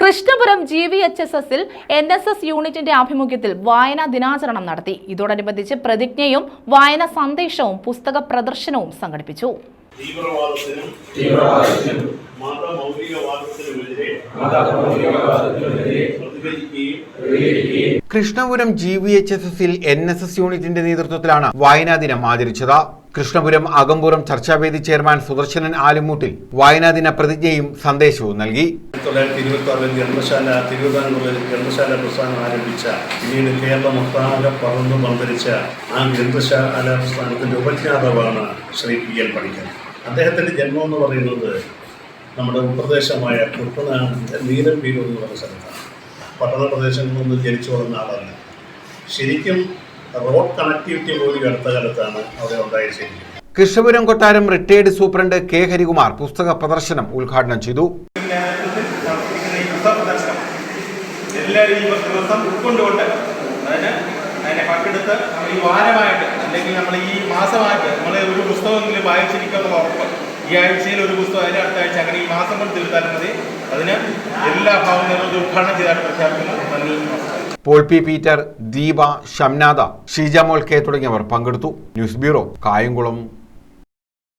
Krishnapuram G V H S എസിൽ N S S യൂണിറ്റിന്റെ ആഭിമുഖ്യത്തിൽ വായനാ ദിനാചരണം നടത്തി. ഇതോടനുബന്ധിച്ച് പ്രതിജ്ഞയും വായന സന്ദേശവും പുസ്തക പ്രദർശനവും സംഘടിപ്പിച്ചു. Krishnapuram G V H S എസിൽ എൻ എസ് എസ് യൂണിറ്റിന്റെ നേതൃത്വത്തിലാണ് വായനാ ദിനം ആചരിച്ചത്. കൃഷ്ണപുരം അകമ്പുറം ചർച്ചാവേദി ചെയർമാൻ സുദർശനൻ ആലുമൂട്ടിൽ വായനാ ദിന പ്രതിജ്ഞയും സന്ദേശവും നൽകി. തൊള്ളായിരത്തി ഇരുപത്തി ആറിൽ ഗ്രന്ഥശാല തിരുവിതാംകൂറിൽ ഗ്രന്ഥശാല പ്രസ്ഥാനം ആരംഭിച്ച പിന്നീട് കേരളം ഒട്ടാകെ പറന്നു പന്തരിച്ച ആ ഗ്രന്ഥശാല പ്രസ്ഥാനത്തിന്റെ ഉപജ്ഞാതാവാണ് ശ്രീ പി എൽ പണിക്കർ അദ്ദേഹത്തിന്റെ ജന്മം എന്ന് പറയുന്നത് നമ്മുടെ ഉൾപ്രദേശമായ കുട്ടനാടിന്റെ നീലംപീരൂർ എന്ന് പറഞ്ഞ സ്ഥലത്താണ്. പട്ടണ പ്രദേശങ്ങളിലൊന്നും ജനിച്ചു വളർന്ന ആളല്ല. ശരിക്കും റോഡ് കണക്ടിവിറ്റി പോലും അടുത്ത കാലത്താണ് അവിടെ ഉണ്ടായ ശരിക്കും കൃഷ്ണപുരം കൊട്ടാരം റിട്ടയേർഡ് സൂപ്രണ്ട് കെ ഹരികുമാർ പുസ്തക പ്രദർശനം ഉദ്ഘാടനം ചെയ്തു. ഈ പുസ്തക പ്രദർശനം എല്ലാവരും ഈ ദിവസം ഉൾക്കൊണ്ടുകൊണ്ട് അതിന് അതിനെ പങ്കെടുത്ത് നമ്മൾ ഈ വാരമായിട്ട് അല്ലെങ്കിൽ നമ്മൾ ഈ മാസമായിട്ട് നമ്മൾ ഒരു പുസ്തകമെങ്കിലും വായിച്ചിരിക്കാനുള്ള ഉറപ്പ്. ഈ ആഴ്ചയിൽ ഒരു പുസ്തകം അതിന്റെ അടുത്ത ആഴ്ച അങ്ങനെ ഈ മാസം കൊണ്ട് തീർത്താലും മതി. അതിന് എല്ലാ ഭാവങ്ങളും ഉദ്ഘാടനം ചെയ്തായിട്ട് പ്രഖ്യാപിക്കുന്നു. നന്ദി Paul P Peter Deepa Shamnatha Sheeja mol K തുടങ്ങിയവർ പങ്കെടുത്തു. News bureau Kayamkulam.